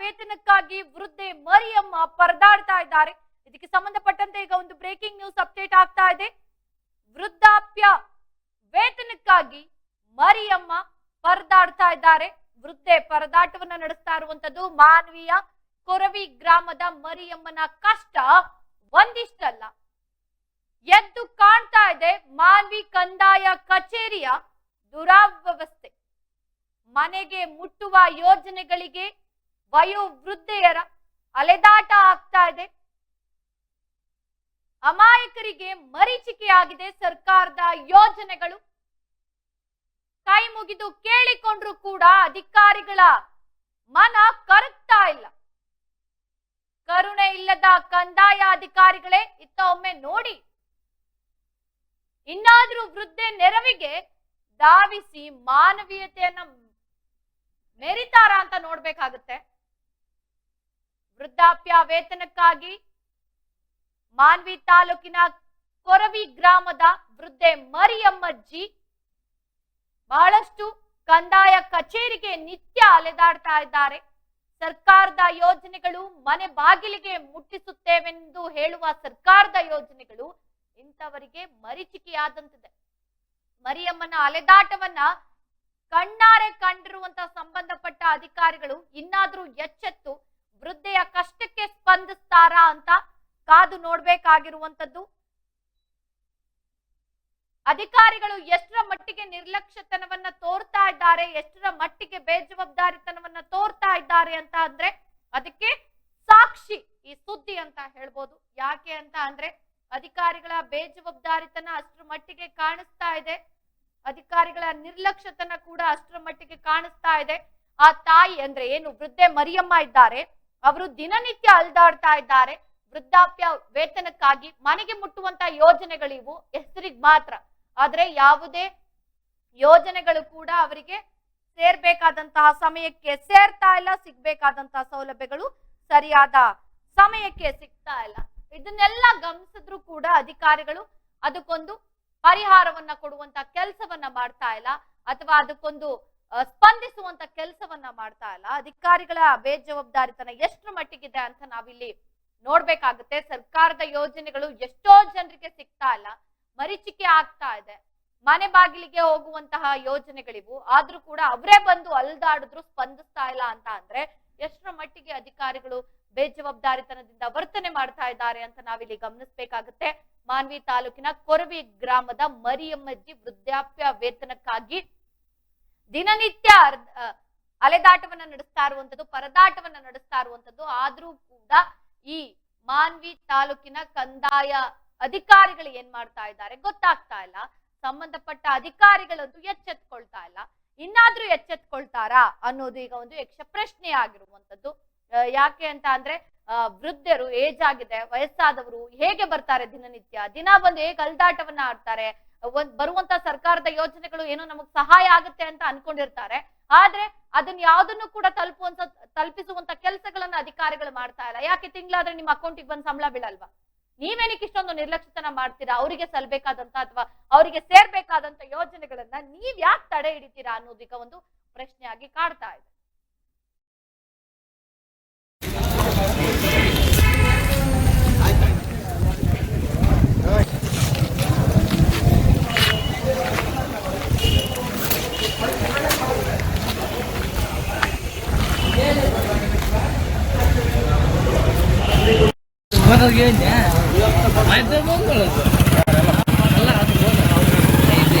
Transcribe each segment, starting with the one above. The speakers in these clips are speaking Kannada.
ವೇತನಕ್ಕಾಗಿ ವೃದ್ಧೆ ಮರಿಯಮ್ಮ ಪರದಾಡ್ತಾ ಇದ್ದಾರೆ. ಇದಕ್ಕೆ ಸಂಬಂಧಪಟ್ಟಂತೆ ಈಗ ಒಂದು ಬ್ರೇಕಿಂಗ್ ನ್ಯೂಸ್ ಅಪ್ಡೇಟ್ ಆಗ್ತಾ ಇದೆ. ವೃದ್ಧಾಪ್ಯ ವೇತನಕ್ಕಾಗಿ ಮರಿಯಮ್ಮ ಪರದಾಡ್ತಾ ಇದ್ದಾರೆ. ವೃದ್ಧೆ ಪರದಾಟವನ್ನ ನಡೆಸ್ತಾ ಇರುವಂತದ್ದು ಮಾನವೀಯ ಕೊರವಿ ಗ್ರಾಮದ ಮರಿಯಮ್ಮನ ಕಷ್ಟ ಒಂದಿಷ್ಟಲ್ಲ. ಎದ್ದು ಕಾಣ್ತಾ ಇದೆ ಮಾನ್ವಿ ಕಂದಾಯ ಕಚೇರಿಯ ದುರಾವ್ಯವಸ್ಥೆ. ಮನೆಗೆ ಮುಟ್ಟುವ ಯೋಜನೆಗಳಿಗೆ ವಯೋವೃದ್ಧೆಯರ ಅಲೆದಾಟ ಆಗ್ತಾ ಇದೆ. ಅಮಾಯಕರಿಗೆ ಮರೀಚಿಕೆಯಾಗಿದೆ ಸರ್ಕಾರದ ಯೋಜನೆಗಳು. ಕೈ ಮುಗಿದು ಕೇಳಿಕೊಂಡ್ರು ಕೂಡ ಅಧಿಕಾರಿಗಳ ಮನ ಕರಗ್ತಾ ಇಲ್ಲ. ಕರುಣೆ ಇಲ್ಲದ ಕಂದಾಯ ಅಧಿಕಾರಿಗಳೇ ಇತ್ತ ಒಮ್ಮೆ ನೋಡಿ. ಇನ್ನಾದ್ರೂ ವೃದ್ಧೆ ನೆರವಿಗೆ ಧಾವಿಸಿ ಮಾನವೀಯತೆಯನ್ನ ಮೆರಿತಾರ ಅಂತ ನೋಡ್ಬೇಕಾಗುತ್ತೆ. ವೃದ್ಧಾಪ್ಯ ವೇತನಕ್ಕಾಗಿ ಮಾನ್ವಿ ತಾಲೂಕಿನ ಕೊರವಿ ಗ್ರಾಮದ ವೃದ್ಧೆ ಮರಿಯಮ್ಮಜ್ಜಿ ಬಹಳಷ್ಟು ಕಂದಾಯ ಕಚೇರಿಗೆ ನಿತ್ಯ ಅಲೆದಾಡ್ತಾ ಇದ್ದಾರೆ. ಸರ್ಕಾರದ ಯೋಜನೆಗಳು ಮನೆ ಬಾಗಿಲಿಗೆ ಮುಟ್ಟಿಸುತ್ತೇವೆಂದು ಹೇಳುವ ಸರ್ಕಾರದ ಯೋಜನೆಗಳು ಇಂಥವರಿಗೆ ಮರಿಚಿಕೆಯಾದಂತಿದೆ. ಮರಿಯಮ್ಮನ ಅಲೆದಾಟವನ್ನ ಕಣ್ಣಾರೆ ಕಂಡಿರುವಂತಹ ಸಂಬಂಧಪಟ್ಟ ಅಧಿಕಾರಿಗಳು ಇನ್ನಾದ್ರೂ ಎಚ್ಚೆತ್ತು ವೃದ್ಧೆಯ ಕಷ್ಟಕ್ಕೆ ಸ್ಪಂದಿಸ್ತಾರಾ ಅಂತ ಕಾದು ನೋಡ್ಬೇಕಾಗಿರುವಂತದ್ದು ಅಧಿಕಾರಿಗಳು ಎಷ್ಟರ ಮಟ್ಟಿಗೆ ನಿರ್ಲಕ್ಷ್ಯತನವನ್ನ ತೋರ್ತಾ ಇದ್ದಾರೆ, ಎಷ್ಟರ ಮಟ್ಟಿಗೆ ಬೇಜವಾಬ್ದಾರಿತನವನ್ನ ತೋರ್ತಾ ಇದ್ದಾರೆ ಅಂತ ಅಂದ್ರೆ ಅದಕ್ಕೆ ಸಾಕ್ಷಿ ಈ ಸುದ್ದಿ ಅಂತ ಹೇಳ್ಬೋದು. ಯಾಕೆ ಅಂತ ಅಂದ್ರೆ ಅಧಿಕಾರಿಗಳ ಬೇಜವಾಬ್ದಾರಿತನ ಅಷ್ಟರ ಮಟ್ಟಿಗೆ ಕಾಣಿಸ್ತಾ ಇದೆ. ಅಧಿಕಾರಿಗಳ ನಿರ್ಲಕ್ಷ್ಯತನ ಕೂಡ ಅಷ್ಟರ ಮಟ್ಟಿಗೆ ಕಾಣಿಸ್ತಾ ಇದೆ. ಆ ತಾಯಿ ಅಂದ್ರೆ ಏನು? ವೃದ್ಧೆ ಮರಿಯಮ್ಮ ಇದ್ದಾರೆ. ಅವರು ದಿನನಿತ್ಯ ಅಲ್ದಾಡ್ತಾ ಇದ್ದಾರೆ. ವೃದ್ಧಾಪ್ಯ ವೇತನಕ್ಕಾಗಿ ಮನೆಗೆ ಮುಟ್ಟುವಂತ ಯೋಜನೆಗಳಿವು ಹೆಸರಿಗೆ ಮಾತ್ರ. ಆದ್ರೆ ಯಾವುದೇ ಯೋಜನೆಗಳು ಕೂಡ ಅವರಿಗೆ ಸೇರ್ಬೇಕಾದಂತಹ ಸಮಯಕ್ಕೆ ಸೇರ್ತಾ ಇಲ್ಲ, ಸಿಗ್ಬೇಕಾದಂತಹ ಸೌಲಭ್ಯಗಳು ಸರಿಯಾದ ಸಮಯಕ್ಕೆ ಸಿಗ್ತಾ ಇಲ್ಲ. ಇದನ್ನೆಲ್ಲ ಗಮನಿಸಿದ್ರು ಕೂಡ ಅಧಿಕಾರಿಗಳು ಅದಕ್ಕೊಂದು ಪರಿಹಾರವನ್ನ ಕೊಡುವಂತ ಕೆಲಸವನ್ನ ಮಾಡ್ತಾ ಇಲ್ಲ. ಅಥವಾ ಅದಕ್ಕೊಂದು ಸ್ಪಂದಿಸುವಂತ ಕೆಲಸವನ್ನ ಮಾಡ್ತಾ ಇಲ್ಲ. ಅಧಿಕಾರಿಗಳ ಬೇಜವಾಬ್ದಾರಿತನ ಎಷ್ಟು ಮಟ್ಟಿಗಿದೆ ಅಂತ ನಾವಿಲ್ಲಿ ನೋಡ್ಬೇಕಾಗುತ್ತೆ. ಸರ್ಕಾರದ ಯೋಜನೆಗಳು ಎಷ್ಟೋ ಜನರಿಗೆ ಸಿಗ್ತಾ ಇಲ್ಲ. ಮರೀಚಿಕೆ ಆಗ್ತಾ ಇದೆ. ಮನೆ ಬಾಗಿಲಿಗೆ ಹೋಗುವಂತಹ ಯೋಜನೆಗಳಿವು. ಆದ್ರೂ ಕೂಡ ಅವರೇ ಬಂದು ಅಲ್ದಾಡಿದ್ರು ಸ್ಪಂದಿಸ್ತಾ ಇಲ್ಲ ಅಂತ ಅಂದ್ರೆ ಎಷ್ಟರ ಮಟ್ಟಿಗೆ ಅಧಿಕಾರಿಗಳು ಬೇಜವಾಬ್ದಾರಿತನದಿಂದ ವರ್ತನೆ ಮಾಡ್ತಾ ಇದ್ದಾರೆ ಅಂತ ನಾವಿಲ್ಲಿ ಗಮನಿಸಬೇಕಾಗುತ್ತೆ. ಮಾನ್ವಿ ತಾಲೂಕಿನ ಕೊರವಿ ಗ್ರಾಮದ ಮರಿಯಮ್ಮಜ್ಜಿ ವೃದ್ಧಾಪ್ಯ ವೇತನಕ್ಕಾಗಿ ದಿನನಿತ್ಯ ಅಲೆದಾಟವನ್ನ ನಡೆಸ್ತಾ ಇರುವಂತದ್ದು, ಪರದಾಟವನ್ನ ನಡೆಸ್ತಾ ಇರುವಂತದ್ದು, ಆದ್ರೂ ಕೂಡ ಈ ಮಾನ್ವಿ ತಾಲೂಕಿನ ಕಂದಾಯ ಅಧಿಕಾರಿಗಳು ಏನ್ ಮಾಡ್ತಾ ಇದ್ದಾರೆ ಗೊತ್ತಾಗ್ತಾ ಇಲ್ಲ. ಸಂಬಂಧಪಟ್ಟ ಅಧಿಕಾರಿಗಳಂತೂ ಎಚ್ಚೆತ್ಕೊಳ್ತಾ ಇಲ್ಲ. ಇನ್ನಾದ್ರೂ ಎಚ್ಚೆತ್ಕೊಳ್ತಾರಾ ಅನ್ನೋದು ಈಗ ಒಂದು ಯಕ್ಷ ಪ್ರಶ್ನೆ ಆಗಿರುವಂತದ್ದು. ಯಾಕೆ ಅಂತ ಅಂದ್ರೆ ವೃದ್ಧರು, ಏಜ್ ಆಗಿದೆ, ವಯಸ್ಸಾದವರು ಹೇಗೆ ಬರ್ತಾರೆ ದಿನನಿತ್ಯ? ದಿನ ಬಂದು ಹೇಗೆ ಅಲ್ದಾಟವನ್ನ ಆಡ್ತಾರೆ? ಒಂದ್ ಬರುವಂತ ಸರ್ಕಾರದ ಯೋಜನೆಗಳು ಏನೋ ನಮಗ್ ಸಹಾಯ ಆಗುತ್ತೆ ಅಂತ ಅನ್ಕೊಂಡಿರ್ತಾರೆ. ಆದ್ರೆ ಅದನ್ನ ಯಾವ್ದನ್ನು ಕೂಡ ತಲುಪುವಂತ, ತಲುಪಿಸುವಂತ ಕೆಲಸಗಳನ್ನ ಅಧಿಕಾರಿಗಳು ಮಾಡ್ತಾ ಇಲ್ಲ. ಯಾಕೆ ತಿಂಗಳಾದ್ರೆ ನಿಮ್ಮ ಅಕೌಂಟಿಗೆ ಬಂದ್ ಸಂಬಳ ಬೀಳಲ್ವಾ? ನೀವೇನಕ್ಕೆ ಇಷ್ಟೊಂದು ನಿರ್ಲಕ್ಷ್ಯತನ ಮಾಡ್ತೀರಾ? ಅವರಿಗೆ ಸಲ್ಬೇಕಾದಂತ ಅಥವಾ ಅವರಿಗೆ ಸೇರ್ಬೇಕಾದಂತ ಯೋಜನೆಗಳನ್ನ ನೀವ್ ಯಾಕೆ ತಡೆ ಹಿಡಿತೀರಾ ಅನ್ನೋದೀಗ ಒಂದು ಪ್ರಶ್ನೆಯಾಗಿ ಕಾಡ್ತಾ ಇದೆ. ಮನೆಗೆ ಆಯ್ತು ಬಂದ್ಕೊಳ್ಳೋದು ಅಲ್ಲ ಅದು ಐತಿ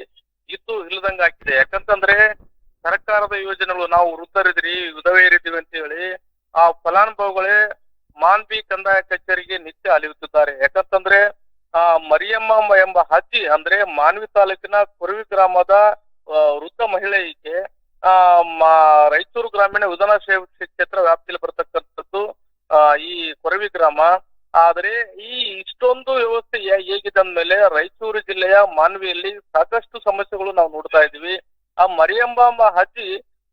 ಇದ್ದು ಇಲ್ಲದಂಗ ಆಗಿದೆ. ಯಾಕಂತಂದ್ರೆ ಸರ್ಕಾರದ ಯೋಜನೆಗಳು ನಾವು ವೃದ್ಧರಿದ್ರಿ ವಿಧವೆಯರಿದ್ದೀವಿ ಅಂತ ಹೇಳಿ ಆ ಫಲಾನುಭವಿಗಳೇ ಮಾನ್ವಿ ಕಂದಾಯ ಕಚೇರಿಗೆ ನಿತ್ಯ ಅಲಿಯುತ್ತಿದ್ದಾರೆ. ಯಾಕಂತಂದ್ರೆ ಆ ಮರಿಯಮ್ಮ ಎಂಬ ಅಜ್ಜಿ ಅಂದ್ರೆ ಮಾನ್ವಿ ತಾಲೂಕಿನ ಕೊರವಿ ಗ್ರಾಮದ ವೃದ್ಧ ಮಹಿಳೆ ಈಕೆ. ಆ ರಾಯಚೂರು ಗ್ರಾಮೀಣ ವಿಧಾನಸಭೆ ಕ್ಷೇತ್ರ ವ್ಯಾಪ್ತಿಯಲ್ಲಿ ಬರ್ತಕ್ಕಂಥದ್ದು ಆ, ಈ ಕೊರವಿ ಗ್ರಾಮ. ಆದರೆ ಈ ಇಷ್ಟೊಂದು ವ್ಯವಸ್ಥೆ ಹೇಗಿದೆ ಅಂದ್ಮೇಲೆ ರಾಯಚೂರು ಜಿಲ್ಲೆಯ ಮಾನ್ವಿಯಲ್ಲಿ ಸಾಕಷ್ಟು ಸಮಸ್ಯೆಗಳು ನಾವು ನೋಡ್ತಾ ಇದೀವಿ ಆ ಮರಿಯಂಬ ಹಜ್ಜಿ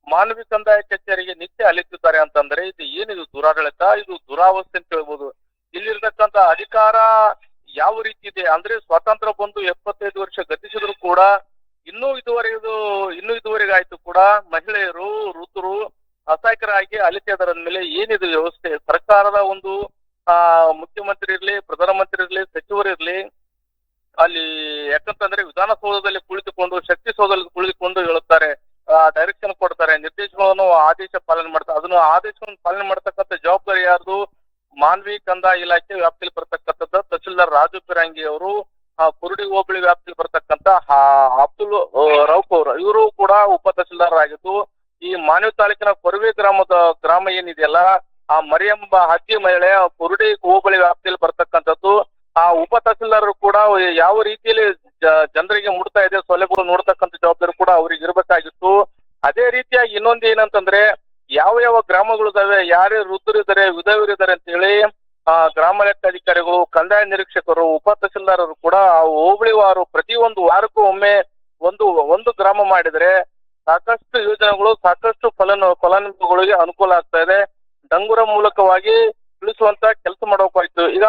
ಮಾನವಿ ಕಂದಾಯ ಕಚೇರಿಗೆ ನಿತ್ಯ ಅಲಿತಿದ್ದಾರೆ ಅಂತಂದ್ರೆ ಇದು ಏನಿದು ದುರಾಡಳಿತ? ಇದು ದುರಾವಸ್ಥೆ ಅಂತ ಹೇಳ್ಬೋದು. ಇಲ್ಲಿರ್ತಕ್ಕಂತ ಅಧಿಕಾರ ಯಾವ ರೀತಿ ಇದೆ ಅಂದ್ರೆ ಸ್ವಾತಂತ್ರ್ಯ ಬಂದು ಎಪ್ಪತ್ತೈದು ವರ್ಷ ಗತಿಸಿದ್ರು ಕೂಡ ಇನ್ನೂ ಇದುವರೆಗೂ, ಇನ್ನೂ ಇದುವರೆಗೆ ಆಯ್ತು ಕೂಡ ಮಹಿಳೆಯರು ವೃತ್ತರು ಅಸಹಾಯಕರಾಗಿ ಅಲಿತಾ ಮೇಲೆ ಏನಿದೆ ವ್ಯವಸ್ಥೆ? ಸರ್ಕಾರದ ಒಂದು, ಆ, ಮುಖ್ಯಮಂತ್ರಿ ಇರ್ಲಿ, ಪ್ರಧಾನಮಂತ್ರಿ ಇರ್ಲಿ, ಸಚಿವರು ಇರ್ಲಿ, ಅಲ್ಲಿ ಯಾಕಂತಂದ್ರೆ ವಿಧಾನಸೌಧದಲ್ಲಿ ಕುಳಿತುಕೊಂಡು, ಶಕ್ತಿ ಸೌಧದಲ್ಲಿ ಕುಳಿತುಕೊಂಡು ಹೇಳುತ್ತಾರೆ ಡೈರೆಕ್ಷನ್ ಕೊಡ್ತಾರೆ, ನಿರ್ದೇಶನವನ್ನು ಆದೇಶ ಪಾಲನೆ ಮಾಡ್ತಾರೆ ಅದನ್ನು ಆದೇಶವನ್ನು ಪಾಲನೆ ಮಾಡ್ತಕ್ಕಂಥ ಜವಾಬ್ದಾರಿ ಯಾರ್ದು? ಮಾನ್ವಿ ಕಂದಾಯ ಇಲಾಖೆ ವ್ಯಾಪ್ತಿಯಲ್ಲಿ ಬರ್ತಕ್ಕಂಥದ್ದು ತಹಸೀಲ್ದಾರ್ ರಾಜು ಪಿರಂಗಿ ಅವರು ಕುರುಡಿ ಹೋಬಳಿ ವ್ಯಾಪ್ತಿಯಲ್ಲಿ ಬರ್ತಕ್ಕಂಥ ಹಾ- ಅಬ್ದುಲ್ ರೌಫ್ ಅವರು. ಇವರು ಕೂಡ ಉಪ ತಹಸೀಲ್ದಾರ್ ಆಗಿದ್ದು ಈ ಮಾನವಿ ತಾಲೂಕಿನ ಕೊರವೆ ಗ್ರಾಮದ, ಗ್ರಾಮ ಏನಿದೆಯಲ್ಲ, ಆ ಮರಿಯಂಬ ಅಜ್ಜಿ ಮಹಿಳೆ ಕುರುಡಿ ಹೋಬಳಿ ವ್ಯಾಪ್ತಿಯಲ್ಲಿ ಬರ್ತಕ್ಕಂಥದ್ದು, ಆ, ಉಪ ತಹಸೀಲ್ದಾರರು ಕೂಡ ಯಾವ ರೀತಿಯಲ್ಲಿ ಜನರಿಗೆ ಮುಡ್ತಾ ಇದೆ ಸೊಲೆಗಳು ನೋಡ್ತಕ್ಕಂಥ ಜವಾಬ್ದಾರಿ ಕೂಡ ಅವ್ರಿಗೆ ಇರಬೇಕಾಗಿತ್ತು. ಅದೇ ರೀತಿಯಾಗಿ ಇನ್ನೊಂದು ಏನಂತಂದ್ರೆ ಯಾವ ಯಾವ ಗ್ರಾಮಗಳು ಇದಾವೆ ಯಾರ್ಯಾರು ವೃದ್ಧರಿದ್ದಾರೆ, ವಿಧವರಿದ್ದಾರೆ ಅಂತ ಹೇಳಿ ಆ, ಗ್ರಾಮ ಲೆಕ್ಕಾಧಿಕಾರಿಗಳು, ಕಂದಾಯ ನಿರೀಕ್ಷಕರು, ಉಪ ತಹಸೀಲ್ದಾರರು ಕೂಡ ಆ ಹೋಬಳಿ ವಾರು ಪ್ರತಿಯೊಂದು ವಾರಕ್ಕೂ ಒಮ್ಮೆ ಒಂದು ಒಂದು ಗ್ರಾಮ ಮಾಡಿದ್ರೆ ಸಾಕಷ್ಟು ಯೋಜನೆಗಳು, ಸಾಕಷ್ಟು ಫಲನು, ಫಲಾನುಭವಿಗಳಿಗೆ ಅನುಕೂಲ ಆಗ್ತಾ ಇದೆ. ಡಂಗುರ ಮೂಲಕವಾಗಿ ತಿಳಿಸುವಂತ ಕೆಲಸ ಮಾಡಬೇಕಾಯ್ತು ಈಗ,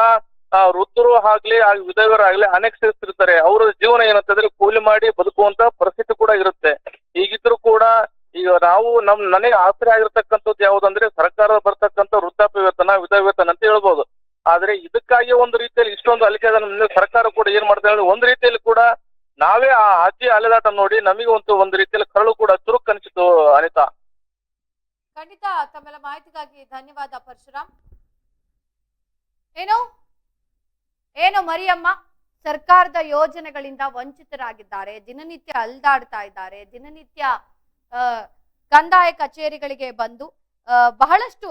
ಆ, ವೃದ್ಧರು ಆಗ್ಲಿ, ಆ ವಿಧವರಾಗ್ಲಿ ಅನಕ್ಷರಿಸ್ತಿರ್ತಾರೆ ಅವರ ಜೀವನ ಏನಂತಂದ್ರೆ ಕೂಲಿ ಮಾಡಿ ಬದುಕುವಂತ ಪರಿಸ್ಥಿತಿ ಕೂಡ ಇರುತ್ತೆ. ಈಗಿದ್ರು ಕೂಡ ಈಗ ನಾವು ನಮ್, ನನಗೆ ಆಸರೆ ಆಗಿರ್ತಕ್ಕಂಥದ್ದು ಯಾವುದಂದ್ರೆ ಸರ್ಕಾರ ಬರ್ತಕ್ಕಂಥ ವೃದ್ಧಾಪ್ಯ ವೇತನ ವಿಧ ವೇತನ ಅಂತ ಹೇಳ್ಬೋದು. ಆದ್ರೆ ಇದಕ್ಕಾಗಿ ಒಂದು ರೀತಿಯಲ್ಲಿ ಇಷ್ಟೊಂದು ಅಲಿಕೆ ಸರ್ಕಾರ ಕೂಡ ಏನ್ ಮಾಡ್ತಾ ಇದೆ ಒಂದ್ ರೀತಿಯಲ್ಲಿ ಕೂಡ ನಾವೇ ಆ ಅಜ್ಜಿ ಅಲೆದಾಟ ನೋಡಿ ನಮಗೆ ಒಂದು ಒಂದು ರೀತಿಯಲ್ಲಿ ಕರಳು ಕೂಡ ಚುರುಕ್ ಅನಿಸಿತು ಅನಿತಾ. ಖಂಡಿತ ತಮ್ಮೆಲ್ಲ ಮಾಹಿತಿಗಾಗಿ ಧನ್ಯವಾದ ಪರಶುರಾಮ್. ಏನು? ಏನು ಮರಿಯಮ್ಮ? ಸರ್ಕಾರದ ಯೋಜನೆಗಳಿಂದ ವಂಚಿತರಾಗಿದ್ದಾರೆ, ದಿನನಿತ್ಯ ಅಲ್ದಾಡ್ತಾ ಇದ್ದಾರೆ, ದಿನನಿತ್ಯ ಕಂದಾಯ ಕಚೇರಿಗಳಿಗೆ ಬಂದು ಬಹಳಷ್ಟು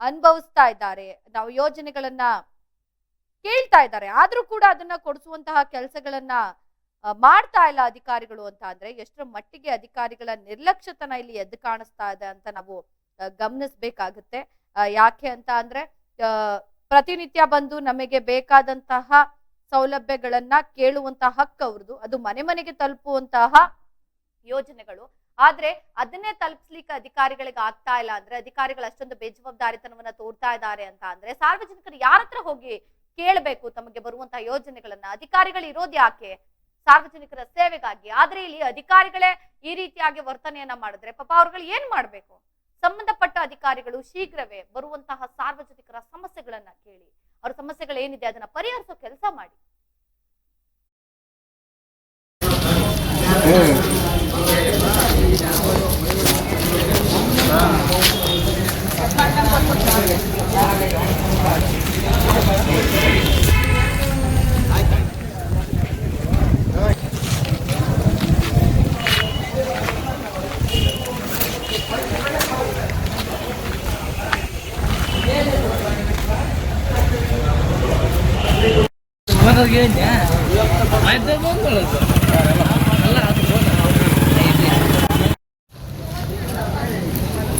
ಅನುಭವಿಸ್ತಾ ಇದ್ದಾರೆ. ನಾವು ಯೋಜನೆಗಳನ್ನ ಕೇಳ್ತಾ ಇದ್ದಾರೆ. ಆದ್ರೂ ಕೂಡ ಅದನ್ನ ಕೊಡಿಸುವಂತಹ ಕೆಲಸಗಳನ್ನ ಮಾಡ್ತಾ ಇಲ್ಲ ಅಧಿಕಾರಿಗಳು ಅಂತ ಅಂದ್ರೆ, ಎಷ್ಟರ ಮಟ್ಟಿಗೆ ಅಧಿಕಾರಿಗಳ ನಿರ್ಲಕ್ಷ್ಯತನ ಇಲ್ಲಿ ಎದ್ದು ಕಾಣಿಸ್ತಾ ಇದೆ ಅಂತ ನಾವು ಗಮನಿಸ್ಬೇಕಾಗತ್ತೆ. ಯಾಕೆ ಅಂತ ಅಂದ್ರೆ ಪ್ರತಿನಿತ್ಯ ಬಂದು ನಮಗೆ ಬೇಕಾದಂತಹ ಸೌಲಭ್ಯಗಳನ್ನ ಕೇಳುವಂತಹ ಹಕ್ಕು ಅವ್ರದ್ದು. ಅದು ಮನೆ ಮನೆಗೆ ತಲುಪುವಂತಹ ಯೋಜನೆಗಳು. ಆದ್ರೆ ಅದನ್ನೇ ತಲುಪಿಸ್ಲಿಕ್ಕೆ ಅಧಿಕಾರಿಗಳಿಗೆ ಆಗ್ತಾ ಇಲ್ಲ ಅಂದ್ರೆ, ಅಧಿಕಾರಿಗಳು ಅಷ್ಟೊಂದು ಬೇಜವಾಬ್ದಾರಿತನವನ್ನ ತೋರ್ತಾ ಇದ್ದಾರೆ ಅಂತ ಅಂದ್ರೆ, ಸಾರ್ವಜನಿಕರು ಯಾರ ಹತ್ರ ಹೋಗಿ ಕೇಳಬೇಕು ತಮಗೆ ಬರುವಂತಹ ಯೋಜನೆಗಳನ್ನ? ಅಧಿಕಾರಿಗಳು ಇರೋದು ಯಾಕೆ? ಸಾರ್ವಜನಿಕರ ಸೇವೆಗಾಗಿ. ಆದ್ರೆ ಇಲ್ಲಿ ಅಧಿಕಾರಿಗಳೇ ಈ ರೀತಿಯಾಗಿ ವರ್ತನೆಯನ್ನ ಮಾಡಿದ್ರೆ ಪಾಪ ಅವ್ರುಗಳು ಏನ್ ಮಾಡ್ಬೇಕು? ಸಂಬಂಧಪಟ್ಟ ಅಧಿಕಾರಿಗಳು ಶೀಘ್ರವೇ ಬರುವಂತಹ ಸಾರ್ವಜನಿಕರ ಸಮಸ್ಯೆಗಳನ್ನ ಕೇಳಿ. ಅವ್ರ ಸಮಸ್ಯೆಗಳು ಏನಿದೆ ಅದನ್ನ ಪರಿಹರಿಸೋ ಕೆಲಸ ಮಾಡಿ. ಮನೆಗೆ ಆಯ್ತು ಬಂದ್ಕೊಳ್ಳೋದು ಅಲ್ಲ ಅದು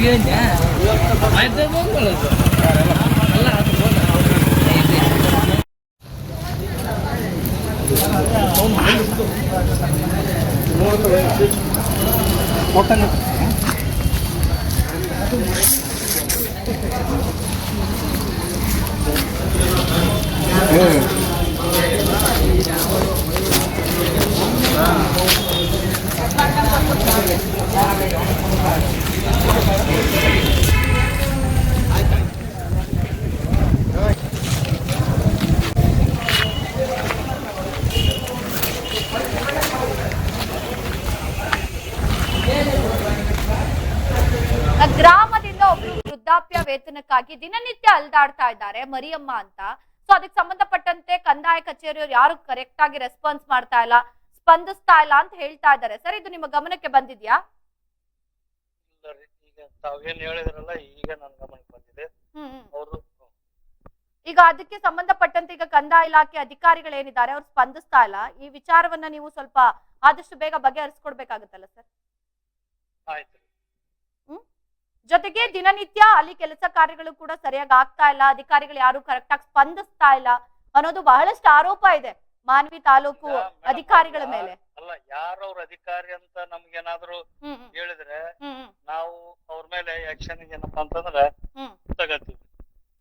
ಮನೆಗೆ ಆಯ್ತು ಬಂದ್ಕೊಳ್ಳೋದು ಅಲ್ಲ ಅದು ಹೋದ ಐತಿ ಆ ಗ್ರಾಮದಿಂದ ಒಬ್ರು ವೃದ್ಧಾಪ್ಯ ವೇತನಕ್ಕಾಗಿ ದಿನನಿತ್ಯ ಅಲ್ದಾಡ್ತಾ ಇದ್ದಾರೆ ಮರಿಯಮ್ಮ ಅಂತ. ಸೊ ಅದಕ್ಕೆ ಸಂಬಂಧಪಟ್ಟಂತೆ ಕಂದಾಯ ಕಚೇರಿಯವರು ಯಾರು ಕರೆಕ್ಟ್ ಆಗಿ ರೆಸ್ಪಾನ್ಸ್ ಮಾಡ್ತಾ ಇಲ್ಲ, ಸ್ಪಂದಿಸ್ತಾ ಇಲ್ಲ ಅಂತ ಹೇಳ್ತಾ ಇದ್ದಾರೆ. ಸರ್, ಇದು ನಿಮ್ಮ ಗಮನಕ್ಕೆ ಬಂದಿದ್ಯಾ? ಇಲ್ಲ ರೀ ಈಗ ತಾವೇನ್ ಹೇಳಿದ್ರಲ್ಲ ಈಗ ನನ್ನ ಗಮನಕ್ಕೆ ಬಂದಿದೆ. ಹ್ಮ್ ಹ್ಮ್. ಅವರು ಈಗ ಅದಕ್ಕೆ ಸಂಬಂಧಪಟ್ಟಂತೆ ಈಗ ಕಂದಾಯ ಇಲಾಖೆ ಅಧಿಕಾರಿಗಳೇನಿದ್ದಾರೆ ಅವ್ರು ಸ್ಪಂದಿಸ್ತಾ ಇಲ್ಲ. ಈ ವಿಚಾರವನ್ನ ನೀವು ಸ್ವಲ್ಪ ಆದಷ್ಟು ಬೇಗ ಬಗೆಹರಿಸ್ಕೊಡ್ಬೇಕಾಗತ್ತಲ್ಲ ಸರ್? ಆಯ್ತು. ಜೊತೆಗೆ ದಿನನಿತ್ಯ ಅಲ್ಲಿ ಕೆಲಸ ಕಾರ್ಯಗಳು ಕೂಡ ಸರಿಯಾಗಿ ಆಗ್ತಾ ಇಲ್ಲ. ಅಧಿಕಾರಿಗಳು ಯಾರು ಕರೆಕ್ಟ್ ಆಗಿ ಸ್ಪಂದಿಸ್ತಾ ಇಲ್ಲ ಅನ್ನೋದು ಬಹಳಷ್ಟು ಆರೋಪ ಇದೆ ಮಾನ್ವಿ ತಾಲೂಕು ಅಧಿಕಾರಿಗಳ ಮೇಲೆ. ಅಲ್ಲ ಅವ್ರ ಅಧಿಕಾರಿ ಅಂತ ನಮ್ಗೇನಾದ್ರು ಹೇಳಿದ್ರೆ ನಾವು ಅವ್ರ ಮೇಲೆ ಆಕ್ಷನ್ ಏನಪ್ಪಾ ಅಂತಂದ್ರೆ ತಗತ್ತೀವಿ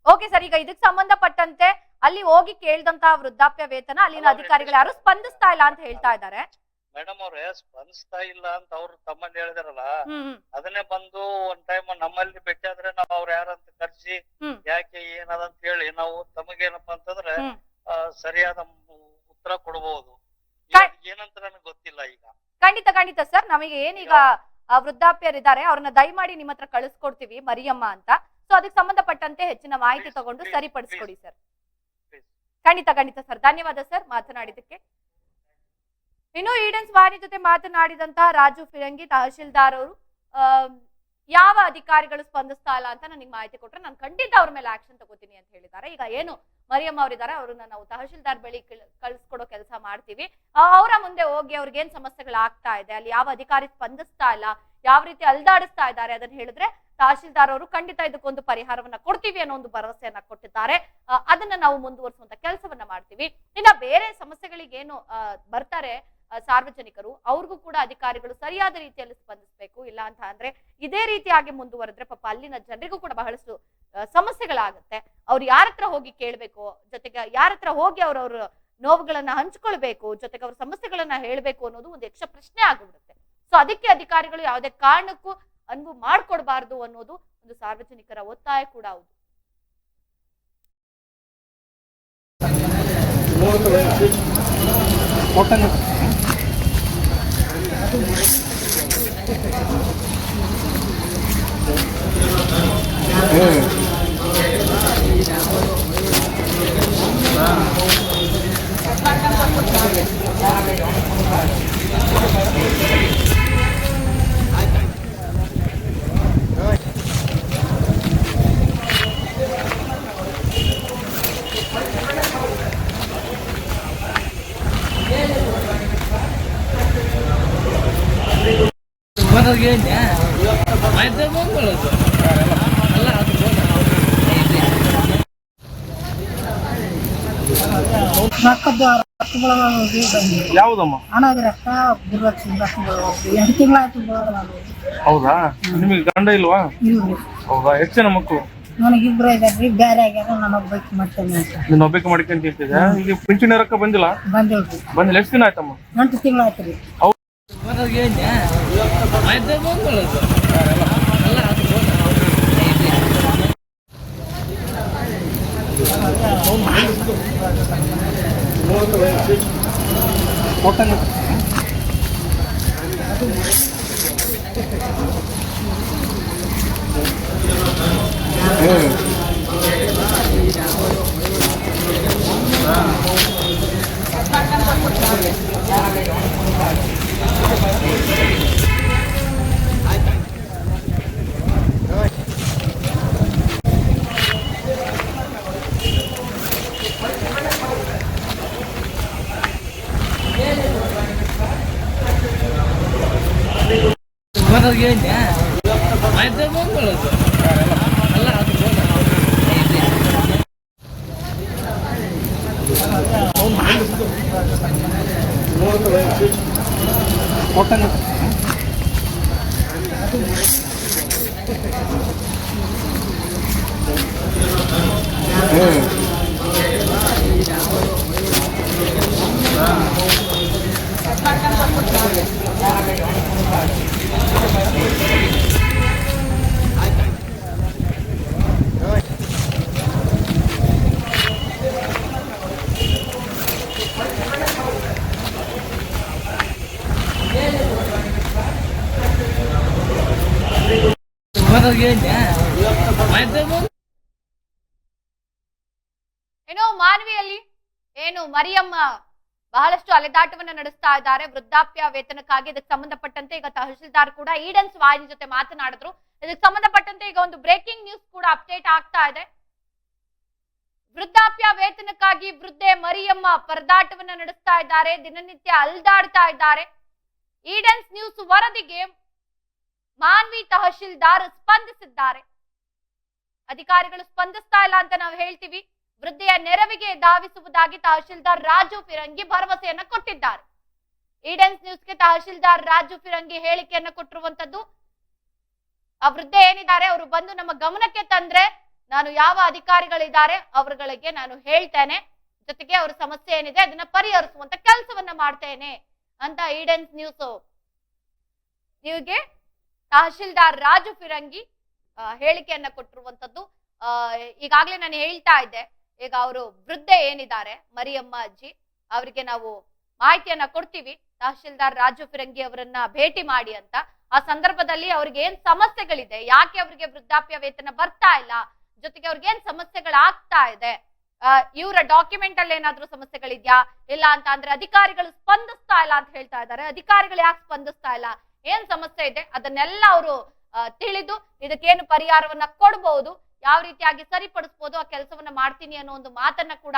ಓಕೆ ಸರ್ ಈಗ ಇದಕ್ಕೆ ಸಂಬಂಧಪಟ್ಟಂತೆ ಅಲ್ಲಿ ಹೋಗಿ ಕೇಳಿದಂತ ವೃದ್ಧಾಪ್ಯ ವೇತನ ಅಲ್ಲಿನ ಅಲ್ಲ, ಅಧಿಕಾರಿಗಳು ಯಾರು ಸ್ಪಂದಿಸ್ತಾ ಇಲ್ಲ ಅಂತ ಹೇಳ್ತಾ ಇದ್ದಾರೆ. ಮೇಡಮ್ ಅವ್ರೆ ಸ್ಪಂದಿಸ್ತಾ ಇಲ್ಲ ಅಂತ ಅವ್ರು ತಮ್ಮಲ್ಲಿ ಹೇಳಿದಾರಲ್ಲ ಅದನ್ನೇ ಬಂದು ಒಂದ್ ಟೈಮ್ ನಮ್ಮಲ್ಲಿ ಭೇಟಿಯಾದ್ರೆ ನಾವು ಅವ್ರ ಯಾರಂತ ಕರ್ಸಿ. ಯಾಕೆ ಏನದಂತ ಹೇಳಿ ನಾವು ತಮಗೇನಪ್ಪಾ ಅಂತಂದ್ರೆ ಸರಿಯಾದ ಉತ್ತರ ಕೊಡಬಹುದು ಏನಂತ ನನಗೆ ಗೊತ್ತಿಲ್ಲ ಈಗ. ಖಂಡಿತ ಖಂಡಿತ ಸರ್. ನಮಗೆ ಏನೀಗ ವೃದ್ಧಾಪ್ಯರಿದ್ದಾರೆ ಅವ್ರನ್ನ ದಯಮಾಡಿ ನಿಮ್ಮ ಹತ್ರ ಕಳಿಸ್ಕೊಡ್ತೀವಿ ಮರಿಯಮ್ಮ ಅಂತ. ಸೊ ಅದಕ್ಕೆ ಸಂಬಂಧಪಟ್ಟಂತೆ ಹೆಚ್ಚಿನ ಮಾಹಿತಿ ತಗೊಂಡು ಸರಿಪಡಿಸ್ಕೊಡಿ ಸರ್. ಖಂಡಿತ ಖಂಡಿತ ಸರ್. ಧನ್ಯವಾದ ಸರ್ ಮಾತನಾಡಿದಕ್ಕೆ ಇನ್ನು ಈಡನ್ಸ್ ವಾಣಿ ಜೊತೆ ಮಾತನಾಡಿದಂತಹ ರಾಜು ಫಿರಂಗಿ ತಹಶೀಲ್ದಾರ್ ಅವರು ಯಾವ ಅಧಿಕಾರಿಗಳು ಸ್ಪಂದಿಸ್ತಾ ಇಲ್ಲ ಅಂತ ನನಗೆ ಮಾಹಿತಿ ಕೊಟ್ರೆ ನಾನು ಖಂಡಿತ ಅವ್ರ ಮೇಲೆ ಆಕ್ಷನ್ ತಗೋತೀನಿ ಅಂತ ಹೇಳಿದ್ದಾರೆ. ಈಗ ಏನು ಮರಿಯಮ್ಮ ಅವರಿದ್ದಾರೆ, ಅವ್ರನ್ನ ನಾವು ತಹಶೀಲ್ದಾರ್ ಬಳಿ ಕಳ್- ಕಳ್ಸ್ಕೊಡೋ ಕೆಲಸ ಮಾಡ್ತೀವಿ. ಅವರ ಮುಂದೆ ಹೋಗಿ ಅವ್ರಿಗೆ ಏನ್ ಸಮಸ್ಯೆಗಳು ಆಗ್ತಾ ಇದೆ, ಅಲ್ಲಿ ಯಾವ ಅಧಿಕಾರಿ ಸ್ಪಂದಿಸ್ತಾ ಇಲ್ಲ, ಯಾವ ರೀತಿ ಅಲ್ದಾಡಿಸ್ತಾ ಇದ್ದಾರೆ ಅದನ್ನ ಹೇಳಿದ್ರೆ ತಹಶೀಲ್ದಾರ್ ಅವರು ಖಂಡಿತ ಇದಕ್ಕೊಂದು ಪರಿಹಾರವನ್ನ ಕೊಡ್ತೀವಿ ಅನ್ನೋ ಒಂದು ಭರವಸೆಯನ್ನ ಕೊಟ್ಟಿದ್ದಾರೆ. ಅದನ್ನ ನಾವು ಮುಂದುವರಿಸುವಂತ ಕೆಲಸವನ್ನ ಮಾಡ್ತೀವಿ. ಇನ್ನ ಬೇರೆ ಸಮಸ್ಯೆಗಳಿಗೇನು ಬರ್ತಾರೆ ಸಾರ್ವಜನಿಕರು, ಅವ್ರಿಗೂ ಕೂಡ ಅಧಿಕಾರಿಗಳು ಸರಿಯಾದ ರೀತಿಯಲ್ಲಿ ಸ್ಪಂದಿಸಬೇಕು, ಇಲ್ಲ ಅಂತ ಅಂದ್ರೆ ಇದೇ ರೀತಿಯಾಗಿ ಮುಂದುವರೆದ್ರೆ ಪಾಪ ಅಲ್ಲಿನ ಜನರಿಗೂ ಕೂಡ ಬಹಳಷ್ಟು ಸಮಸ್ಯೆಗಳಾಗುತ್ತೆ. ಅವ್ರು ಯಾರ ಹತ್ರ ಹೋಗಿ ಕೇಳ್ಬೇಕು, ಜೊತೆಗೆ ಯಾರ ಹತ್ರ ಹೋಗಿ ಅವ್ರವ್ರ ನೋವುಗಳನ್ನ ಹಂಚ್ಕೊಳ್ಬೇಕು, ಜೊತೆಗೆ ಅವ್ರ ಸಮಸ್ಯೆಗಳನ್ನ ಹೇಳ್ಬೇಕು ಅನ್ನೋದು ಒಂದು ಯಕ್ಷ ಪ್ರಶ್ನೆ ಆಗಿಬಿಡುತ್ತೆ. ಸೊ ಅದಕ್ಕೆ ಅಧಿಕಾರಿಗಳು ಯಾವುದೇ ಕಾರಣಕ್ಕೂ ಅನುವು ಮಾಡ್ಕೊಡ್ಬಾರ್ದು ಅನ್ನೋದು ಒಂದು ಸಾರ್ವಜನಿಕರ ಒತ್ತಾಯ ಕೂಡ ಹೌದು. ಮನೆಗೆ ಆಯ್ತು ಬಂದ್ಕೊಳ್ಳೋದು ಅಲ್ಲ ಅದು ಐತಿ ರೊಕ್ಕದ ರೊಕ್ಕಗಳ ಯಾವುದಮ್ಮ? ರೊಕ್ಕ ಗುರುಲಕ್ಷ್ಮಿ ರೊಕ್ಕ ಎಂಟು ತಿಂಗಳಾಯ್ತು ನಾನು. ಹೌದಾ? ನಿಮಗೆ ಗಂಡ ಇಲ್ವಾ? ಇಲ್ರಿ ಹೌದಾ? ಎಷ್ಟು ಜನ ಮಕ್ಕಳು? ನನಗಿಬ್ರು ಇದಾರ್ರಿ ಬೇರೆ ಆಗ್ಯಾರ ನಾನು ಒಬ್ಬಾಕಿ ಮಾಡ್ತೇನೆ ಅಂತ. ನಿನ್ನ ಒಬ್ಬಕ್ಕೆ ಮಾಡ್ಕೊಂತ ಇರ್ತಿದ್ದೆ ಈಗ ಪಿಂಚಣಿ ರೊಕ್ಕ ಬಂದಿಲ್ಲ? ಬಂದಿಲ್ರಿ ಬಂದಿಲ್ಲ. ಎಷ್ಟು ದಿನ ಆಯ್ತಮ್ಮ? ಎಂಟು ತಿಂಗಳಾಯ್ತು ರೀ. ಹೌದು ಅಲ್ಲ ಅದು ಐತಿ ಮನೆಗೆ ಆಯ್ತು ಬಂದ್ಕೊಳ್ಳೋದು. ಅಲ್ಲ ಅದು ಐತಿ ಮನೆಗೆ ಆಯ್ತು ಏನೋ ಮಾನವಿಯಲ್ಲಿ? ಏನು ಮರಿಯಮ್ಮ ಬಹಳಷ್ಟು ಅಲೆದಾಟವನ್ನು ನಡೆಸ್ತಾ ಇದ್ದಾರೆ. ವೃದ್ಧಾಪ್ಯ ವೇತನಕ್ಕಾಗಿ ಇದಕ್ಕೆ ಸಂಬಂಧಪಟ್ಟಂತೆ ಈಗ ತಹಶೀಲ್ದಾರ್ ಕೂಡ ಈಡನ್ಸ್ ವಾಹಿನಿ ಜೊತೆ ಮಾತನಾಡಿದ್ರು. ಇದಕ್ಕೆ ಸಂಬಂಧಪಟ್ಟಂತೆ ಈಗ ಒಂದು ಬ್ರೇಕಿಂಗ್ ನ್ಯೂಸ್ ಕೂಡ ಅಪ್ಡೇಟ್ ಆಗ್ತಾ ಇದೆ. ವೃದ್ಧಾಪ್ಯ ವೇತನಕ್ಕಾಗಿ ವೃದ್ಧೆ ಮರಿಯಮ್ಮ ಪರದಾಟವನ್ನು ನಡೆಸ್ತಾ ಇದ್ದಾರೆ. ದಿನನಿತ್ಯ ಅಲ್ದಾಡ್ತಾ ಇದ್ದಾರೆ. ಈಡನ್ಸ್ ನ್ಯೂಸ್ ವರದಿಗೆ ಮಾನ್ವಿ ತಹಶೀಲ್ದಾರ್ ಸ್ಪಂದಿಸಿದ್ದಾರೆ. ಅಧಿಕಾರಿಗಳು ಸ್ಪಂದಿಸ್ತಾ ಇಲ್ಲ ಅಂತ ನಾವು ಹೇಳ್ತೀವಿ. ವೃದ್ಧೆಯ ನೆರವಿಗೆ ಧಾವಿಸುವುದಾಗಿ ತಹಶೀಲ್ದಾರ್ ರಾಜು ಫಿರಂಗಿ ಭರವಸೆಯನ್ನ ಕೊಟ್ಟಿದ್ದಾರೆ. ಈಡನ್ಸ್ ನ್ಯೂಸ್ಗೆ ತಹಶೀಲ್ದಾರ್ ರಾಜು ಫಿರಂಗಿ ಹೇಳಿಕೆಯನ್ನ ಕೊಟ್ಟಿರುವಂತದ್ದು, ಆ ವೃದ್ಧೆ ಏನಿದ್ದಾರೆ ಅವರು ಬಂದು ನಮ್ಮ ಗಮನಕ್ಕೆ ತಂದ್ರೆ ನಾನು ಯಾವ ಅಧಿಕಾರಿಗಳಿದ್ದಾರೆ ಅವರುಗಳಿಗೆ ನಾನು ಹೇಳ್ತೇನೆ. ಜೊತೆಗೆ ಅವ್ರ ಸಮಸ್ಯೆ ಏನಿದೆ ಅದನ್ನ ಪರಿಹರಿಸುವಂತ ಕೆಲಸವನ್ನ ಮಾಡ್ತೇನೆ ಅಂತ ಈಡನ್ಸ್ ನ್ಯೂಸ್. ನೀವಿಗೆ ತಹಶೀಲ್ದಾರ್ ರಾಜು ಫಿರಂಗಿ ಹೇಳಿಕೆಯನ್ನ ಕೊಟ್ಟಿರುವಂತದ್ದು. ಈಗಾಗ್ಲೇ ನಾನು ಹೇಳ್ತಾ ಇದ್ದೆ, ಈಗ ಅವರು ವೃದ್ಧೆ ಏನಿದ್ದಾರೆ, ಮರಿಯಮ್ಮ ಅಜ್ಜಿ, ಅವರಿಗೆ ನಾವು ಮಾಹಿತಿಯನ್ನ ಕೊಡ್ತೀವಿ. ತಹಶೀಲ್ದಾರ್ ರಾಜು ಫಿರಂಗಿ ಅವರನ್ನ ಭೇಟಿ ಮಾಡಿ ಅಂತ. ಆ ಸಂದರ್ಭದಲ್ಲಿ ಅವ್ರಿಗೆ ಏನ್ ಸಮಸ್ಯೆಗಳಿದೆ, ಯಾಕೆ ಅವ್ರಿಗೆ ವೃದ್ಧಾಪ್ಯ ವೇತನ ಬರ್ತಾ ಇಲ್ಲ, ಜೊತೆಗೆ ಅವ್ರಿಗೆ ಏನ್ ಸಮಸ್ಯೆಗಳಾಗ್ತಾ ಇದೆ ಇವರ ಡಾಕ್ಯುಮೆಂಟ್ ಅಲ್ಲಿ ಏನಾದ್ರೂ ಸಮಸ್ಯೆಗಳಿದ್ಯಾ, ಇಲ್ಲ ಅಂತ ಅಂದ್ರೆ ಅಧಿಕಾರಿಗಳು ಸ್ಪಂದಿಸ್ತಾ ಇಲ್ಲ ಅಂತ ಹೇಳ್ತಾ ಇದ್ದಾರೆ. ಅಧಿಕಾರಿಗಳು ಯಾಕೆ ಸ್ಪಂದಿಸ್ತಾ ಇಲ್ಲ? ಏನ್ ಸಮಸ್ಯೆ ಇದೆ ಅದನ್ನೆಲ್ಲ ಅವರು ತಿಳಿದು ಇದಕ್ಕೇನು ಪರಿಹಾರವನ್ನ ಕೊಡಬಹುದು ಯಾವ ರೀತಿಯಾಗಿ ಸರಿಪಡಿಸಬಹುದು ಆ ಕೆಲಸವನ್ನ ಮಾಡ್ತೀನಿ ಅನ್ನೋ ಒಂದು ಮಾತನ್ನ ಕೂಡ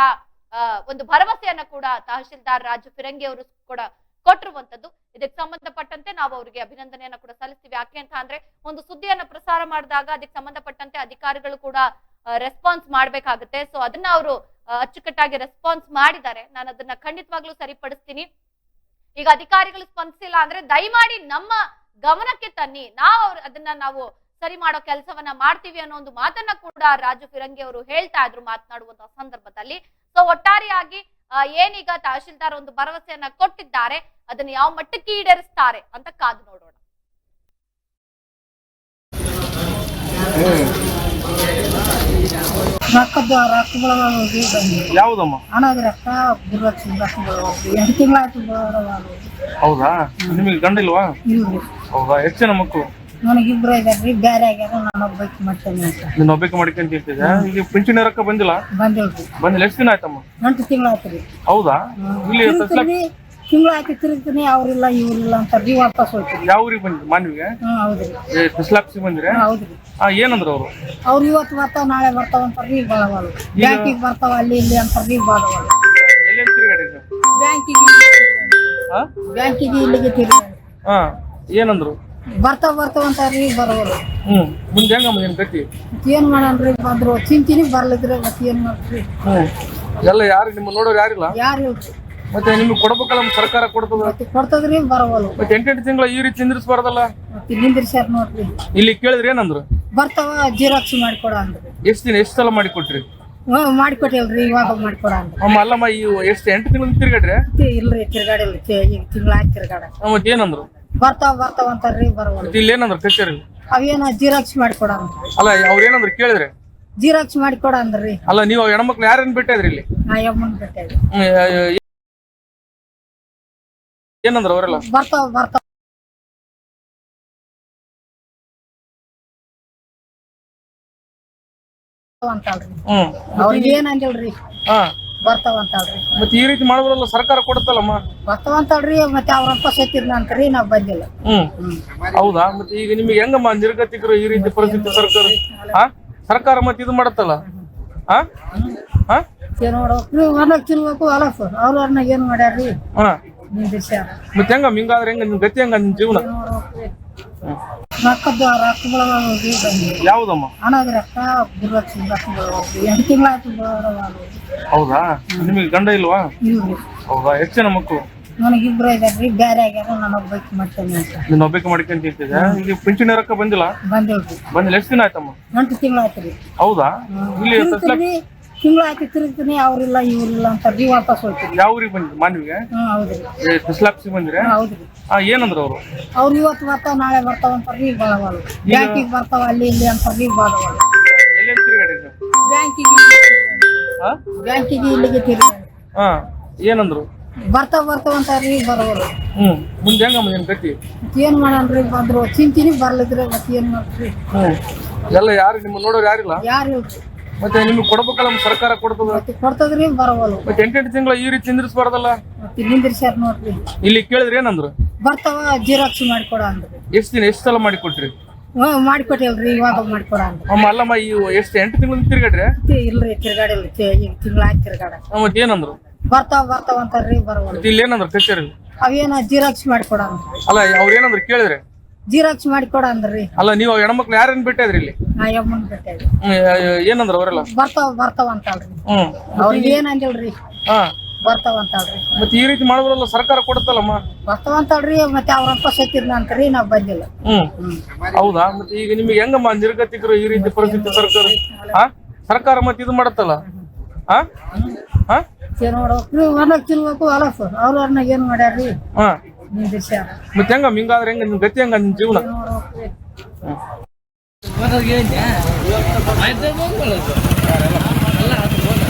ಒಂದು ಭರವಸೆಯನ್ನ ಕೂಡ ತಹಶೀಲ್ದಾರ್ ರಾಜು ಫಿರಂಗಿ ಅವರು ಕೂಡ ಕೊಟ್ಟಿರುವಂತದ್ದು ಇದಕ್ಕೆ ಸಂಬಂಧಪಟ್ಟಂತೆ ನಾವು ಅವರಿಗೆ ಅಭಿನಂದನೆಯನ್ನ ಕೂಡ ಸಲ್ಲಿಸ್ತೀವಿ. ಯಾಕೆ ಅಂತ ಅಂದ್ರೆ, ಒಂದು ಸುದ್ದಿಯನ್ನ ಪ್ರಸಾರ ಮಾಡಿದಾಗ ಅದಕ್ಕೆ ಸಂಬಂಧಪಟ್ಟಂತೆ ಅಧಿಕಾರಿಗಳು ಕೂಡ ರೆಸ್ಪಾನ್ಸ್ ಮಾಡ್ಬೇಕಾಗುತ್ತೆ. ಸೊ ಅದನ್ನ ಅವರು ಅಚ್ಚುಕಟ್ಟಾಗಿ ರೆಸ್ಪಾನ್ಸ್ ಮಾಡಿದ್ದಾರೆ. ನಾನು ಅದನ್ನ ಖಂಡಿತವಾಗ್ಲೂ ಸರಿಪಡಿಸ್ತೀನಿ. ಈಗ ಅಧಿಕಾರಿಗಳು ಸ್ಪಂದಿಸಿಲ್ಲ ಅಂದ್ರೆ ದಯಮಾಡಿ ನಮ್ಮ ಗಮನಕ್ಕೆ ತನ್ನಿ. ನಾವು ಅವ್ರ ಅದನ್ನ ನಾವು ಸರಿ ಮಾಡೋ ಕೆಲಸವನ್ನ ಮಾಡ್ತೀವಿ ಅನ್ನೋ ಒಂದು ಮಾತನ್ನ ಕೂಡ ರಾಜು ಫಿರಂಗಿ ಅವರು ಹೇಳ್ತಾ ಇದ್ರು ಮಾತನಾಡುವಂತಹ ಸಂದರ್ಭದಲ್ಲಿ. ಸೊ ಒಟ್ಟಾರೆಯಾಗಿ ಏನೀಗ ತಹಶೀಲ್ದಾರ್ ಒಂದು ಭರವಸೆಯನ್ನ ಕೊಟ್ಟಿದ್ದಾರೆ, ಅದನ್ನ ಯಾವ ಮಟ್ಟಕ್ಕೆ ಈಡೇರಿಸ್ತಾರೆ ಅಂತ ಕಾದು ನೋಡೋಣ. ರೊಕ್ಕದ ರೊಕ್ಕ ಬಳಗೋಗಿ ಬಂದ್ವಿ ಯಾವ್ದಮ್ಮ? ಹಣದ ರೊಕ್ಕ ಗುರುಲಕ್ಷ್ಮಿ ರೊಕ್ಕ ಬಳಗೋಗಿ ಎಂಟು ತಿಂಗಳಾಯ್ತು ಹೌದಾ? ನಿಮಗೆ ಗಂಡ ಇಲ್ವಾ? ಇವ್ರಿ ಹೌದಾ? ಎಷ್ಟು ಜನ ಮಕ್ಕಳು? ನನಗಿಬ್ರು ರೀ ಬೇರೆ ಆಗ್ಯಾರ ನಾನು ಒಬ್ಬಕ್ಕೆ ಮಾಡ್ತೇನೆ ಅಂತ. ನಿನ್ನ ಒಬ್ಬಕ್ಕೆ ಮಾಡ್ಕೊಂತ ಇರ್ತಿದ್ದೆ ಈಗ ಪಿಂಚಣಿ ರೊಕ್ಕ ಬಂದಿಲ್ಲ? ಬಂದಿಲ್ರಿ. ಬಂದಿಲ್ಲ. ಎಷ್ಟು ದಿನ ಆಯ್ತಮ್ಮ? ಎಂಟು ತಿಂಗಳಾಯ್ತು ರೀ. ಹೌದಾ? ಇಲ್ಲಿ ತಿರುಗ್ತೀನಿ ಹಾಕಿ ತಿರುಗ್ತೀನಿ ಅವ್ರಿಲ್ಲ ಇವ್ರಿಲ್ಲ ಅಂತ ರೀ ವಾಪಸ್ ಹೋಗ್ತೀರಿ ಯಾವ ಊರಿಗೆ ಬಂದ್ರಿ? ಮಾನ್ವಿಗೆ? ಹ್ಞೂ ಹೌದ್ರಿ. ಫಿಸ್ಲಾಕ್ಸಿ ಬಂದಿರಿ? ಹ್ಞೂ ಹೌದ್ರಿ. ಹಾ ಏನಂದ್ರು ಅವರು? ಅವ್ರು ಇವತ್ತು ಬರ್ತಾವ ನಾಳೆ ಬರ್ತಾವ ಅಂತಾರ್ರಿ ಬಾಳವಾಳು ಬ್ಯಾಂಕಿಗೆ ಬರ್ತಾವ ಅಲ್ಲಿ ಇಲ್ಲಿ ಅಂತ ಬಳವಲ್ಲ ಎಲ್ಲಿ ತಿರುಗಾಡಿ ಬ್ಯಾಂಕಿಗೆ ಹಾ? ಬ್ಯಾಂಕಿಗೆ ಇಲ್ಲಿಗೆ ತಿರುಗಿ ಹಾ ಏನಂದ್ರು? ಬರ್ತಾವ ಬರ್ತಾವ ಅಂತಾರ್ರಿ ಬರೋಲ್ಲ ಹ್ಮ್ ಮುಂದೆ ಹೆಂಗಮ್ಮ ನಿನ್ ಗತಿ? ಏನ್ ಮಾಡನ್ರಿ ಬಂದ್ರು. ತಿಂತೀನಿ ಬರ್ಲಿದ್ರೆ ಮತ್ತೆ ಏನ್ ಮಾಡ್ತೀರಿ? ಹ್ಮ್. ಎಲ್ಲ ಯಾರು ನಿಮ್ಮ ನೋಡೋರು ಯಾರಿಲ್ಲ? ಯಾರು ಇಲ್ರಿ? ಮತ್ತೆ ನಿಮ್ಗೆ ಕೊಡ್ಬೇಕಲ್ಲ ನಮ್ಮ ಸರ್ಕಾರ ಕೊಡ್ತದ? ಮತ್ತೆ ಕೊಡ್ತದ್ರಿ ಬರವಲ್ಲ ಮತ್ತೆ ಎಂಟೆಂಟು ತಿಂಗಳ ಈ ರೀತಿ ನಿಂದ್ರಿಸ್ಬಾರ್ದಲ್ಲ? ಮತ್ತೆ ನಿಂದ್ರಿಸ್ಯಾರ ನೋಡ್ರಿ. ಇಲ್ಲಿ ಕೇಳಿದ್ರೆ ಏನಂದ್ರು? ಬರ್ತಾವ ಜೀರಾಕ್ಷಿ ಮಾಡಿಕೊಡ ಅಂದ್ರಿ. ಎಷ್ಟು ದಿನ ಎಷ್ಟು ಸಲ ಮಾಡಿ ಕೊಟ್ರಿ ಹ್ಞೂ ಮಾಡಿಕೊಟ್ಟಿಲ್ರಿ ಇವಾಗ ಮಾಡಿಕೊಡ ಅಂದ್ರಿ. ಅಮ್ಮ ಅಲ್ಲಮ್ಮ ಈ ಎಷ್ಟು ಎಂಟು ತಿಂಗಳು ತಿರ್ಗಾಡ್ರಿ? ಮತ್ತೆ ಇಲ್ರಿ ತಿರ್ಗಾಡಿಲ್ರಿ ತಿ- ಈಗ ತಿರ್ಗಾಡ. ಮತ್ತೆ ಏನಂದ್ರು? ಬರ್ತಾವ ಬರ್ತಾವ ಅಂತಾರ್ರಿ ಬರವಲ್ಲ ಮತ್ತೆ ಇಲ್ಲಿ ಏನಂದ್ರು ಕಚೇರಿ? ಅವೇನ ಜೀರಾಕ್ಸ್ ಮಾಡಿಕೊಡ ಅಂದ್ರಿ. ಅಲ್ಲ ಅವ್ರ ಏನಂದ್ರು ಕೇಳಿದ್ರೆ? ಜೀರಾಕ್ಸ್ ಮಾಡಿಕೊಡ ಅಂದ್ರಿ. ಅಲ್ಲ ನೀವು ಹೆಣ್ಮಕ್ಳು ಯಾರನ್ನ ಬಿಟ್ಟಿದ್ರಿ ಇಲ್ಲಿ? ನಾ ಯಮ್ಮನ್ ಬಿಟ್ಟೆ ಹ್ಮ್, ಏನಂದ್ರು ಅವರೆಲ್ಲ? ಬರ್ತಾವ ಬರ್ತಾವ ಅಂತಾಳ್ರಿ ಹ್ಮ್. ಅವ್ರಿಗೆ ಏನ್ ಅಂದಿಲ್ರಿ ಹಾ. ಬರ್ತಾವ ಅಂತಾಳ್ರಿ ಮತ್ತೆ ಈ ರೀತಿ ಮಾಡಿದ್ರಲ್ಲ ಸರ್ಕಾರ ಕೊಡುತ್ತಲ್ಲಮ್ಮ? ಬರ್ತಾವ ಅಂತಾಳ್ರಿ ಮತ್ತೆ ಅವ್ರಪ್ಪ ಸತ್ತಿದ್ನ ಅಂತಾರಿ ನಾವ್ ಬಂದಿಲ್ಲ. ಹ್ಮ್. ಹೌದಾ? ಮತ್ತೆ ಈಗ ನಿಮಗೆ ಹೆಂಗಮ್ಮ ನಿರ್ಗತಿಕರು ಈ ರೀತಿ ಪರಿಸ್ಥಿತಿ ಸರ್ಕಾರ? ಹಾ? ಸರ್ಕಾರ ಮತ್ತೆ ಇದು ಮಾಡತ್ತಲ್ಲ? ಹಾ? ಹಾ? ಏನ್ ಮಾಡ್ಬೇಕ್ರಿ ಹೊಲಕ್ ತಿನ್ಬೇಕು ಹೊಲಕ್. ಅವ್ರನ್ನ ಏನ್ ಮಾಡ್ಯಾರ್ರಿ? ಹಾ. ಮತ್ತೆ ಹೆಂಗ ಹಿಂಗಾದ್ರೆ ಹೆಂಗ ನಿನ್ ಗತಿ ಹೆಂಗ ನಿಮ್ ಜೀವನ? ಯಾವ್ದಮ್ಮ? ಹಣದ ರೊಕ್ಕ ಗುರುಲಕ್ಷ್ಮಿ ರೊಕ್ಕ ಬಳಗೋಗಿ ಎಂಟು ತಿಂಗಳಾಯ್ತು ಹೌದಾ? ನಿಮಗೆ ಗಂಡ ಇಲ್ವಾ? ಹೌದಾ? ಎಷ್ಟು ಜನ ಮಕ್ಕಳು ಇದಾರ್ರಿ. ಬೇರೆ ಆಗ್ಯಾರ ನಾನು ಒಬ್ಬಕ್ಕೆ ಮಾಡ್ತೇನೆ ಅಂತ. ನಿನ್ನ ಒಬ್ಬಕ್ಕೆ ಮಾಡ್ಕೊಂತ ಇರ್ತಿದ್ದೆ ಈಗ ಪಿಂಚಣಿ ರೊಕ್ಕ ಬಂದಿಲ್ಲ? ಬಂದಿಲ್ರಿ. ಬಂದಿಲ್ಲ. ಎಷ್ಟು ದಿನ ಆಯ್ತಮ್ಮ? ಎಂಟು ತಿಂಗಳಾಯ್ತು ರೀ. ಹೌದಾ? ಇಲ್ಲಿ ತಿರುಗ್ತೀನಿ ಹಾಕಿ ತಿರುಗ್ತೀನಿ ಅವ್ರಿಲ್ಲ ಇವ್ರಿಲ್ಲ ಅಂತ ರೀ ವಾಪಸ್ ಹೋಗ್ತೀರಿ ಯಾವ ಊರಿಗೆ ಬಂದ್ರಿ ಮಾನ್ವಿಗೆ? ಹ್ಞೂ ಹೌದ್ರಿ. ಫಿಸ್ಲಾಕ್ಸಿ ಬಂದಿರಿ? ಹ್ಞೂ ಹೌದ್ರಿ. ಹಾ ಏನಂದ್ರು ಅವರು? ಅವ್ರು ಇವತ್ತು ಬರ್ತಾವ ನಾಳೆ ಬರ್ತಾವ ಅಂತ ಬ್ಯಾಂಕಿಗೆ ಬರ್ತಾವ ಅಲ್ಲಿ ಇಲ್ಲಿ ಅಂತ ಬಳವಲ್ಲ ಎಲ್ಲಿ ತಿರುಗಾಡಿ ಬ್ಯಾಂಕಿಗೆ ಹಾ? ಬ್ಯಾಂಕಿಗೆ ಇಲ್ಲಿಗೆ ತಿರುಗಿ ಹಾ ಏನಂದ್ರು? ಬರ್ತಾವ ಬರ್ತಾವ ಅಂತ ಬರೋಲ್ಲ ಹ್ಮ್ ಮುಂದೆ ಹೆಂಗಮ್ಮ ನಿನ್ ಗತಿ? ಏನ್ ಮಾಡ್ರಿ ಬಂದ್ರು ಚಿಂತಿನಿ ಬರ್ಲಿದ್ರೆ ಮತ್ತೆ ಏನ್ ಮಾಡ್ತೀರಿ? ಹ್ಮ್. ಎಲ್ಲ ಯಾರು ನಿಮ್ಮ ನೋಡೋರು ಯಾರಿಲ್ಲ? ಯಾರು ಇಲ್ರಿ? ಮತ್ತೆ ನಿಮ್ಗೆ ಕೊಡ್ಬೇಕಲ್ಲ ನಮ್ಮ ಸರ್ಕಾರ ಕೊಡ್ತದ? ಮತ್ತೆ ಕೊಡ್ತದ್ರಿ ಬರವಲ್ಲ ಮತ್ತೆ ಎಂಟೆಂಟು ತಿಂಗಳ ಈ ರೀತಿ ನಿಂದ್ರಿಸ್ಬಾರ್ದಲ್ಲ ಮತ್ತೆ ನಿಂದ್ರಿಸ್ಯಾರ ನೋಡ್ರಿ. ಇಲ್ಲಿ ಕೇಳಿದ್ರೆ ಏನಂದ್ರು? ಬರ್ತಾವ ಜೀರಾಕ್ಸ್ ಮಾಡಿಕೊಡ ಅಂದ್ರಿ. ಎಷ್ಟು ದಿನ ಎಷ್ಟು ಸಲ ಮಾಡಿಕೊಟ್ರಿ? ಹ್ಞೂ ಮಾಡಿಕೊಟ್ಟಿಲ್ರಿ ಇವಾಗ ಮಾಡಿಕೊಡ ಅಂದ್ರಿ. ಅಮ್ಮ ಅಲ್ಲಮ್ಮ ಈ ಎಷ್ಟು ಎಂಟು ತಿಂಗಳ ತಿರ್ಗಾಡ್ರಿ? ಮತ್ತೆ ಇಲ್ರಿ ತಿರ್ಗಾಡಿಲ್ರಿ ತಿ- ಈಗ ತಿಂಗಳಾಯ್ತು ತಿರ್ಗಾಡ. ಆ, ಮತ್ತೆ ಏನಂದ್ರು? ಬರ್ತಾವ ಬರ್ತಾವ ಅಂತಾರ್ರಿ ಬರವಲ್ಲ ಮತ್ತೆ ಇಲ್ಲಿ ಏನಂದ್ರು ಕಚೇರಿ ಅವೇನ ಜೀರಾಕ್ಸ್ ಮಾಡಿಕೊಡ ಅಂದ್ರಿ. ಅಲ್ಲ ಅವ್ರು ಏನಂದ್ರು ಕೇಳಿದ್ರೆ? ಜೀರಾಕ್ಸ್ ಮಾಡಿಕೊಡ ಅಂದ್ರಿ ಅಲ್ಲ ನೀವು ಹೆಣ್ಮಕ್ಳು ಯಾರನ್ನ ಬಿಟ್ಟಿದ್ರಿ ಇಲ್ಲಿ? ನಾ ಯಮ್ಮನ್ ಬಿಟ್ಟೆ ಏನಂದ್ರು ಅವರೆಲ್ಲ? ಬರ್ತಾವ ಬರ್ತಾವ ಅಂತಾಳ್ರಿ ಹ್ಮ್. ಅವ್ರಿಗೆ ಏನ್ ಅಂದಿಲ್ರಿ? ಹಾ. ಬರ್ತಾವ ಅಂತಾಳ್ರಿ ಮತ್ತೆ ಈ ರೀತಿ ಮಾಡಿದ್ರಲ್ಲ ಸರ್ಕಾರ ಕೊಡುತ್ತಲ್ಲಮ್ಮ? ಬರ್ತಾವ ಅಂತಾಳ್ರಿ ಮತ್ತೆ ಅವ್ರಪ್ಪ ಸತ್ತಿದ್ನ ಅಂತಾರಿ ನಾವ್ ಬಂದಿಲ್ಲ. ಹ್ಮ್. ಹೌದಾ? ಮತ್ತೆ ಈಗ ನಿಮಗೆ ಹೆಂಗಮ್ಮ ನಿರ್ಗತಿಕರು ಈ ರೀತಿ ಪರಿಸ್ಥಿತಿ ಸರ್ಕಾರ? ಹಾ? ಸರ್ಕಾರ ಮತ್ತೆ ಇದು ಮಾಡತ್ತಲ್ಲ? ಹಾ? ಹಾ? ಏನ್ ಮಾಡ್ಬೇಕ್ರಿ? ಹೊಲಕ್ ತಿನ್ಬೇಕು ಹೊಲಕ್. ಅವ್ರನ್ನ ಏನ್ ಮಾಡ್ಯಾರ್ರಿ? ಹಾ. ಮತ್ತೆ ಹೆಂಗ ಹಿಂಗಾದ್ರೆ ಹೆಂಗ ನಿನ್ ಗತಿ ಹೆಂಗ ನಿನ್ ಜೀವನ ಏನ್ ಮಾಡ್ಬೇಕ್ರಿ ಮನೆಗೆ ಏನ್ಯಾ? ಆಯ್ತು ಬಂದ್ಬಿಡೋದು. ಅಲ್ಲ ಅದು ಹೋದ.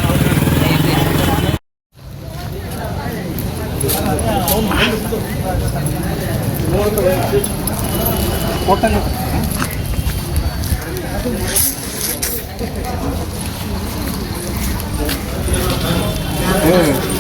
ಹ್ಮ್